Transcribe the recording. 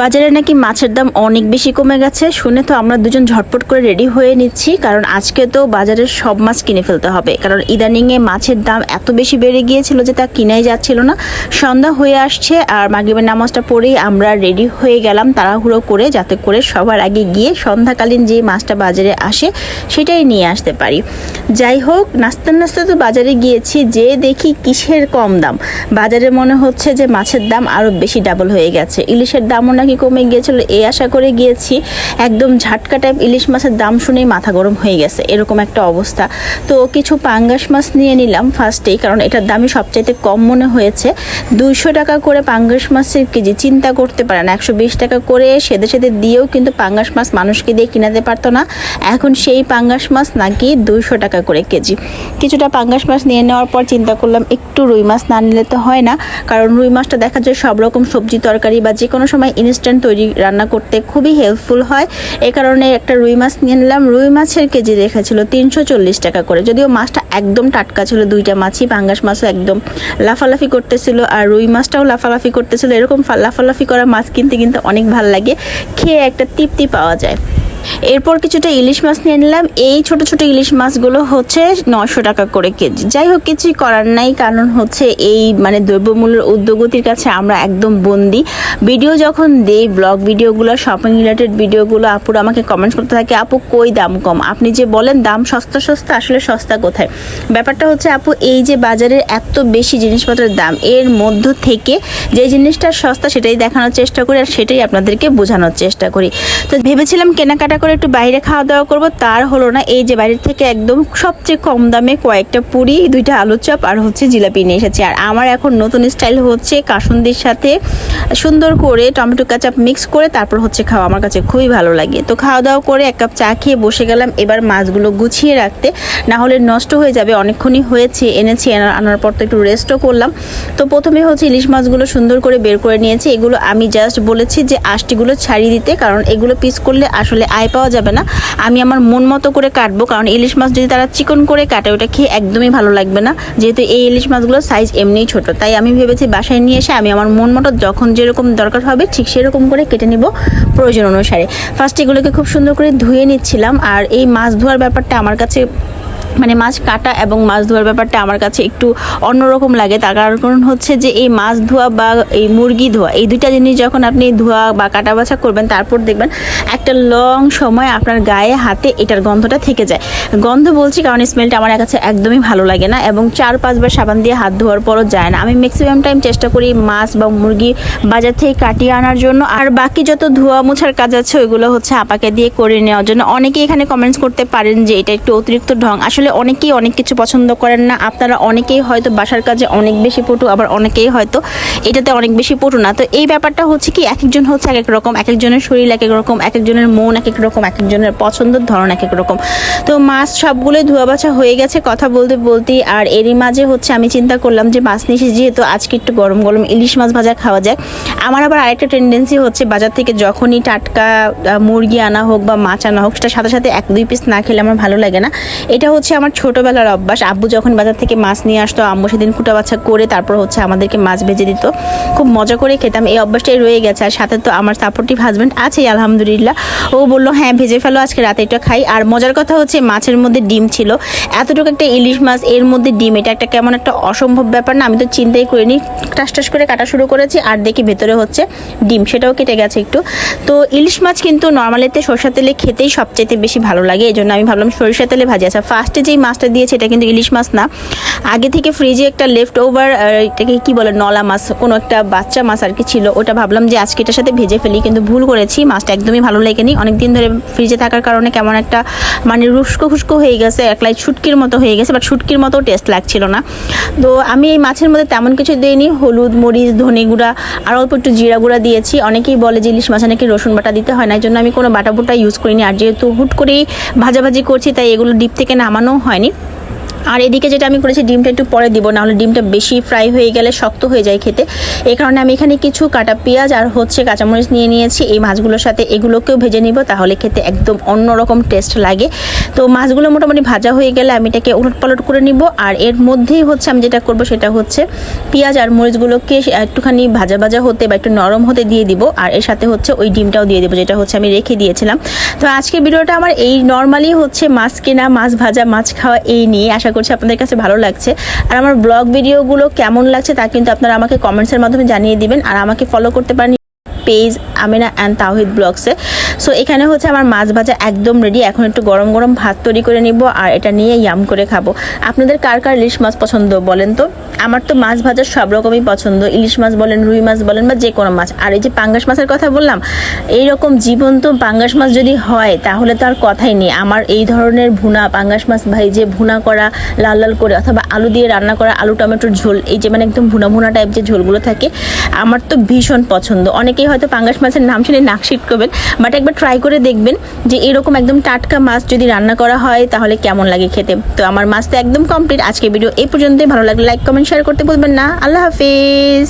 বাজারে নাকি মাছের দাম অনেক বেশি কমে গেছে। শুনে তো আমরা দুজন ঝটপট করে রেডি হয়ে নিচ্ছি, কারণ আজকে তো বাজারের সব মাছ কিনে ফেলতে হবে। কারণ ইদানিংয়ে মাছের দাম এত বেশি বেড়ে গিয়েছিল যে তা কিনাই যাচ্ছিল না। সন্ধ্যা হয়ে আসছে আর মাগরিবের নামাজটা পড়েই আমরা রেডি হয়ে গেলাম তাড়াহুড়ো করে, যাতে করে সবার আগে গিয়ে সন্ধ্যাকালীন যে মাছটা বাজারে আসে সেটাই নিয়ে আসতে পারি। যাই হোক, নাস্তে নাস্তে তো বাজারে গিয়েছি, যে দেখি কিসের কম দাম। বাজারে মনে হচ্ছে যে মাছের দাম আরও বেশি ডাবল হয়ে গেছে। ইলিশের দামও নাকি কমে গিয়েছিল? এই আশা করে গিয়েছি। একদম ঝাটকা টাইপ ইলিশ মাছের দাম শুনেই মাথা গরম হয়ে গেছে। এরকম একটা অবস্থা। তো কিছু পাঙ্গাস মাছ নিয়ে নিলাম ফার্স্টেই, কারণ এটার দামই সবচাইতে কম মনে হয়েছে। দুইশো টাকা করে পাঙ্গাস মাছের কেজি চিন্তা করতে পারেন একশো বিশ টাকা করে সেদে সেদে দিয়েও কিন্তু পাঙ্গাস মাছ মানুষকে দিয়ে কিনাতে পারতো না। এখন সেই পাঙ্গাস মাছ নাকি দুইশো টাকা করে কেজি। কিছুটা পাঙ্গাস মাছ নিয়ে নেওয়ার পর চিন্তা করলাম, একটু রুই মাছ না নিলে তো হয় না। কারণ রুই মাছটা দেখা যায় সব রকম সবজি তরকারি বা যে কোনো সময় ইনস্ট্যান্ট তৈরি রান্না করতে খুবই হেল্পফুল হয়। এ কারণে একটা রুই মাছ নিয়ে নিলাম। রুই মাছের কেজি রেখেছিল তিনশো চল্লিশ টাকা করে। যদিও মাছটা একদম টাটকা ছিল, দুইটা মাছই, পাঙ্গাস মাছও একদম লাফালাফি করতেছিল আর রুই মাছটাও লাফালাফি করতেছিল। এরকম লাফালাফি করা মাছ কিনতে কিন্তু অনেক ভালো লাগে। খেয়ে একটা তৃপ্তি পাওয়া যায়। এরপর কিছুটা ইলিশ মাছ নিয়ে নিলাম। এই ছোট ছোট ইলিশ মাছগুলো হচ্ছে নশো টাকা করে কেজি। যাই হোক, কিছুই করার নাই, কারণ হচ্ছে এই মানে দ্রব্যমূল্যের উদ্যোগতির কাছে আমরা একদম বন্দি। ভিডিও যখন দেই ব্লগ ভিডিওগুলো শপিং রিলেটেড ভিডিওগুলো, আপুরা আমাকে কমেন্টস করতে থাকে, আপু, কই দাম কম? আপনি যে বলেন, দাম সস্তা সস্তা, আসলে সস্তা কোথায়? ব্যাপারটা হচ্ছে, আপু, এই যে বাজারের এত বেশি জিনিসপত্রের দাম, এর মধ্য থেকে যে জিনিসটা সস্তা, সেটাই দেখানোর চেষ্টা করি আর সেটাই আপনাদেরকে বোঝানোর চেষ্টা করি। তো ভেবেছিলাম কেনাকাটা করে একটু বাইরে খাওয়া দাওয়া করব, তার হলো না এই যে বাইরের থেকে একদম সবচেয়ে কম দামে কয়েকটা পুরি, দুইটা আলুর চপ আর হচ্ছে জিলাপি নিয়ে এসেছি। আর আমার এখন নতুন স্টাইল হচ্ছে কাসুন্দির সাথে সুন্দর করে টমেটো কাচাপ মিক্স করে তারপর হচ্ছে খাওয়া। আমার কাছে খুবই ভালো লাগে। তো খাওয়া দাওয়া করে এক কাপ চা খেয়ে বসে গেলাম। এবার মাছগুলো গুছিয়ে রাখতে, না হলে নষ্ট হয়ে যাবে। অনেকক্ষণই হয়েছে, এনেছি আনার আনার পর তো একটু রেস্টও করলাম। তো প্রথমে হচ্ছে ইলিশ মাছগুলো সুন্দর করে বের করে নিয়েছি। এগুলো আমি জাস্ট বলেছি যে আষ্টিগুলো ছাড়িয়ে দিতে, কারণ এগুলো পিস করলে আসলে আয় পাওয়া যাবে না। আমি আমার মন মতো করে কাটবো, কারণ ইলিশ মাছ যদি তারা চিকন করে কাটে, ওটা খেয়ে একদমই ভালো লাগবে না। যেহেতু এই ইলিশ মাছগুলোর সাইজ এমনিই ছোট, তাই আমি ভেবেছি বাসায় নিয়ে এসে আমি আমার মন মতো যখন যেরকম দরকার হবে, ঠিক সেরকম করে কেটে নিব প্রয়োজন অনুসারে। ফার্স্ট এগুলোকে খুব সুন্দর করে ধুয়ে নিচ্ছিলাম, আর এই মাছ ধোয়ার ব্যাপারটা আমার কাছে মানে মাছ কাটা এবং মাছ ধোয়ার ব্যাপারটা আমার কাছে একটু অন্যরকম লাগে। তার কারণ হচ্ছে যে এই মাছ ধোয়া বা এই মুরগি ধোয়া, এই দুইটা জিনিস যখন আপনি ধোয়া বা কাটা বাছা করবেন, তারপর দেখবেন একটা লং সময় আপনার গায়ে, হাতে এটার গন্ধটা থেকে যায়। গন্ধ বলছি কারণ স্মেলটা আমার কাছে একদমই ভালো লাগে না এবং চার পাঁচবার সাবান দিয়ে হাত ধোয়ার পরও যায় না। আমি ম্যাক্সিমাম টাইম চেষ্টা করি মাছ বা মুরগি বাজার থেকে কাটিয়ে আনার জন্য। আর বাকি যত ধোয়া মোছার কাজ আছে, ওইগুলো হচ্ছে আপাকে দিয়ে করে নেওয়ার জন্য। অনেকেই এখানে কমেন্টস করতে পারেন যে এটা একটু অতিরিক্ত ঢং। আসলে অনেকেই অনেক কিছু পছন্দ করেন না। আপনারা অনেকেই হয়তো বাসার কাজে অনেক বেশি পটু, আবার অনেকেই হয়তো এটাতে অনেক বেশি পটু না। তো এই ব্যাপারটা হচ্ছে কি এক একজন হচ্ছে এক এক রকম এক একজনের শরীর এক এক রকম এক একজনের মন এক এক রকম এক একজনের পছন্দের ধরন এক এক রকম। তো মাছ সবগুলোই ধোয়া বাছা হয়ে গেছে কথা বলতে বলতেই, আর এরই মাঝে হচ্ছে আমি চিন্তা করলাম যে মাছ নিয়ে যেহেতু আজকে একটু গরম গরম ইলিশ মাছ ভাজা খাওয়া যায় আমার আবার আরেকটা টেন্ডেন্সি হচ্ছে বাজার থেকে যখনই টাটকা মুরগি আনা হোক বা মাছ আনা হোক সেটা সাথে সাথে এক দুই পিস না খেলে আমার ভালো লাগে না। এটা হচ্ছে আমার ছোটবেলার অভ্যাস। আব্বু যখন বাজার থেকে মাছ নিয়ে আসতো, আম্মু সেদিন কুটা বাছা করে তারপর হচ্ছে আমাদেরকে মাছ ভেজে দিত। খুব মজা করে খেতাম। এই অভ্যাসটাই রয়ে গেছে। আর সাথে তো আমার সাপোর্টিভ হাজব্যান্ড আছেই, আলহামদুলিল্লাহ। ও বলল হ্যাঁ ভেজে ফেলো, আজকে রাতে এটা খাই। আর মজার কথা হচ্ছে, মাছের মধ্যে ডিম ছিল। এতটুকু একটা ইলিশ মাছ, এর মধ্যে ডিম, এটা একটা কেমন একটা অসম্ভব ব্যাপার না? আমি তো চিন্তাই করিনি। টাস টাস করে কাটা শুরু করেছি, আর দেখি ভেতরে হচ্ছে ডিম, সেটাও কেটে গেছে একটু। তো ইলিশ মাছ কিন্তু নর্মালিতে সরষা তেলে খেতেই সবচাইতে বেশি ভালো লাগে। এই জন্য আমি ভাবলাম সরিষা তেলে ভাজি। আচ্ছা ফার্স্টে যেই মাছটা দিয়েছে, এটা কিন্তু ইলিশ মাছ না। আগে থেকে ফ্রিজে একটা লেফট ওভার এটাকে কি বলে, নলা মাছ, কোনো একটা বাচ্চা মাছ আর কি ছিল, ওটা ভাবলাম যে আজকে এটার সাথে ভেজে ফেলি, কিন্তু ভুল করেছি, মাছটা একদমই ভালো লাগেনি। অনেকদিন ধরে ফ্রিজে থাকার কারণে কেমন একটা মানে রুস্কো খুস্কো হয়ে গেছে একলাই ছুটকির মতো হয়ে গেছে বাট ছুটকির মতো টেস্ট লাগছিল না। তো আমি এই মাছের মধ্যে তেমন কিছু দিইনি, হলুদ, মরিচ, ধনে গুঁড়া, আর অল্প একটু জিরা গুঁড়া দিয়েছি। অনেকেই বলে যে ইলিশ মাছে নাকি রসুন বাটা দিতে হয় না, এই জন্য আমি কোনো বাটা বুটা ইউজ করিনি। আর যেহেতু হুট করেই ভাজাভাজি করছি, তাই এগুলো ডিপ থেকে নামানো হয়নি। আর এদিকে যেটা আমি করেছি, ডিমটা একটু পরে দিব, নাহলে ডিমটা বেশি ফ্রাই হয়ে গেলে শক্ত হয়ে যায় খেতে। এই কারণে আমি এখানে কিছু কাটা পেঁয়াজ আর হচ্ছে কাঁচামরিচ নিয়ে নিয়েছি। এই মাছগুলোর সাথে এগুলোকেও ভেজে নিব, তাহলে খেতে একদম অন্যরকম টেস্ট লাগে। তো মাছগুলো মোটামুটি ভাজা হয়ে গেলে আমি এটাকে উলট পালট করে নিব। আর এর মধ্যেই হচ্ছে আমি যেটা করব, সেটা হচ্ছে পেঁয়াজ আর মরিচগুলোকে একটুখানি ভাজা ভাজা হতে বা একটু নরম হতে দিয়ে দিব। আর এর সাথে হচ্ছে ওই ডিমটাও দিয়ে দেবো, যেটা হচ্ছে আমি রেখে দিয়েছিলাম। তো আজকের ভিডিওটা আমার এই নর্মালি হচ্ছে মাছ কেনা, মাছ ভাজা, মাছ খাওয়া এই নিয়ে। আশা করছি, আপনাদের কাছে ভালো লাগছে। আর আমার ব্লগ ভিডিওগুলো কেমন লাগছে তা কিন্তু আপনারা আমাকে কমেন্টসের মাধ্যমে জানিয়ে দিবেন। আর আমাকে ফলো করতে পারেন পেজ আমিনা অ্যান্ড তাহিদ ব্লগসে। সো এখানে হচ্ছে আমার মাছ ভাজা একদম রেডি এখন একটু গরম গরম ভাত তৈরি করে নিব আর এটা নিয়ে ইয়াম করে খাব। আপনাদের কার কার ইলিশ মাছ পছন্দ বলেন তো? আমার তো মাছ ভাজার সব রকমই পছন্দ। ইলিশ মাছ বলেন, রুই মাছ বলেন বা যে কোনো মাছ। আর এই যে পাঙ্গাস মাছের কথা বললাম এই রকম জীবন্ত পাঙ্গাস মাছ যদি হয়, তাহলে তো আর কথাই নেই। আমার এই ধরনের ভুনা পাঙ্গাস মাছ ভাই, যে ভুনা করা লাল লাল করে অথবা আলু দিয়ে রান্না করা আলু টমেটোর ঝোল, এই যে মানে একদম ভুনা ভুনা টাইপ যে ঝোলগুলো থাকে, আমার তো ভীষণ পছন্দ। অনেকেই হয়তো পাঙ্গাস মাছের নাম শুনে নাক করবেন বাট একবার ট্রাই করে দেখবেন যে এরকম একদম টাটকা মাছ যদি রান্না করা হয়, তাহলে কেমন লাগে খেতে? তো আমার মাছটা একদম কমপ্লিট আজকে ভিডিও এই পর্যন্তই। ভালো লাগলে লাইক কমেন্ট শেয়ার করতে বলবেন না। আল্লাহ হাফিজ।